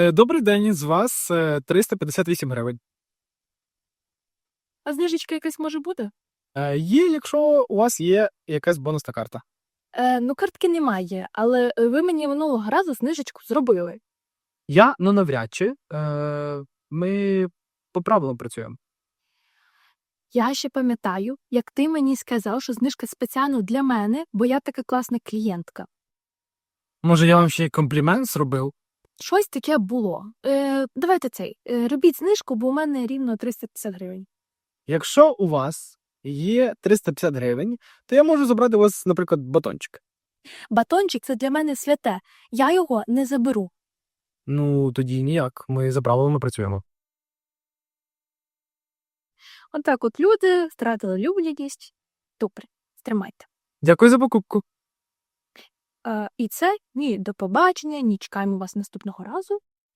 Е, Добрий день, з вас е, 358 гривень. А знижечка якась може буде? Е, Є, якщо у вас є якась бонусна карта. Е, ну, картки немає, але е, ви мені минулого разу знижечку зробили. Я, ну навряд чи. Е, Ми по правилам працюємо. Я ще пам'ятаю, як ти мені сказав, що знижка спеціально для мене, бо я така класна клієнтка. Може, я вам ще й комплімент зробив? Щось таке було. Е, давайте цей. Е, робіть знижку, бо у мене рівно 350 гривень. Якщо у вас є 350 гривень, то я можу забрати у вас, наприклад, батончик. Батончик це для мене святе. Я його не заберу. Ну, тоді ніяк. Ми за правилами працюємо. Отак от люди втратили людяність. Добре, стримайте. Дякую за покупку. Е, і це ні до побачення, ні чекаємо вас наступного разу.